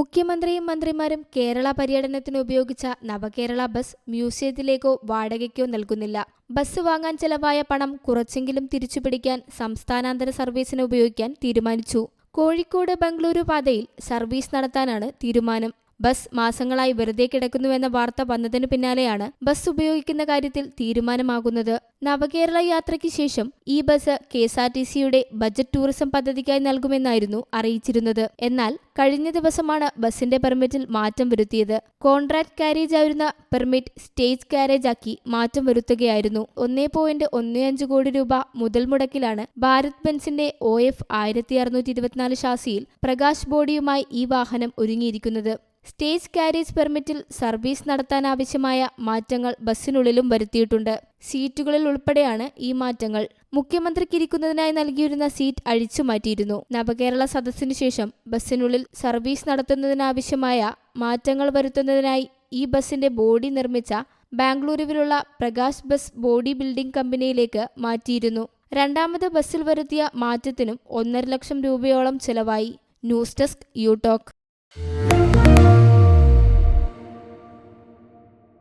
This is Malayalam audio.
മുഖ്യമന്ത്രിയും മന്ത്രിമാരും കേരള പര്യടനത്തിന് ഉപയോഗിച്ച നവകേരള ബസ് മ്യൂസിയത്തിലേക്കോ വാടകയ്ക്കോ നൽകുന്നില്ല. ബസ് വാങ്ങാൻ ചെലവായ പണം കുറച്ചെങ്കിലും തിരിച്ചുപിടിക്കാൻ സംസ്ഥാനാന്തര സർവീസിന് ഉപയോഗിക്കാൻ തീരുമാനിച്ചു. കോഴിക്കോട് ബംഗളൂരു പാതയിൽ സർവീസ് നടത്താനാണ് തീരുമാനം. ബസ് മാസങ്ങളായി വെറുതെ കിടക്കുന്നുവെന്ന വാർത്ത വന്നതിനു പിന്നാലെയാണ് ബസ് ഉപയോഗിക്കുന്ന കാര്യത്തിൽ തീരുമാനമാകുന്നത്. നവകേരള യാത്രയ്ക്ക് ശേഷം ഈ bus K S R T സിയുടെ ബജറ്റ് ടൂറിസം പദ്ധതിക്കായി നൽകുമെന്നായിരുന്നു അറിയിച്ചിരുന്നത്. എന്നാൽ കഴിഞ്ഞ ദിവസമാണ് ബസിന്റെ പെർമിറ്റിൽ മാറ്റം വരുത്തിയത്. കോൺട്രാക്ട് കാരേജ് ആയിരുന്ന പെർമിറ്റ് സ്റ്റേജ് കാരേജ് ആക്കി മാറ്റം വരുത്തുകയായിരുന്നു. ഒന്നേ പോയിന്റ് ഒന്നേ അഞ്ച് കോടി രൂപ മുതൽ മുടക്കിലാണ് ഭാരത് ബെൻസിന്റെ ഒ എഫ് ആയിരത്തി അറുന്നൂറ്റി ഇരുപത്തിനാല് ഷാസിയിൽ പ്രകാശ് ബോഡിയുമായി ഈ വാഹനം ഒരുങ്ങിയിരിക്കുന്നത്. സ്റ്റേജ് കാരേജ് പെർമിറ്റിൽ സർവീസ് നടത്താനാവശ്യമായ മാറ്റങ്ങൾ ബസ്സിനുള്ളിലും വരുത്തിയിട്ടുണ്ട്. സീറ്റുകളിൽ ഉൾപ്പെടെയാണ് ഈ മാറ്റങ്ങൾ. മുഖ്യമന്ത്രിക്ക് മുഖ്യമന്ത്രിക്കിരിക്കുന്നതിനായി നൽകിയിരുന്ന സീറ്റ് അഴിച്ചു മാറ്റിയിരുന്നു. നവകേരള സദസ്സിനു ശേഷം ബസ്സിനുള്ളിൽ സർവീസ് നടത്തുന്നതിനാവശ്യമായ മാറ്റങ്ങൾ വരുത്തുന്നതിനായി ഈ ബസ്സിന്റെ ബോഡി നിർമ്മിച്ച ബാംഗ്ലൂരുവിലുള്ള പ്രകാശ് ബസ് ബോഡി ബിൽഡിംഗ് കമ്പനിയിലേക്ക് മാറ്റിയിരുന്നു. രണ്ടാമത് ബസ്സിൽ വരുത്തിയ മാറ്റത്തിനും ഒന്നര ലക്ഷം രൂപയോളം ചെലവായി. News desk U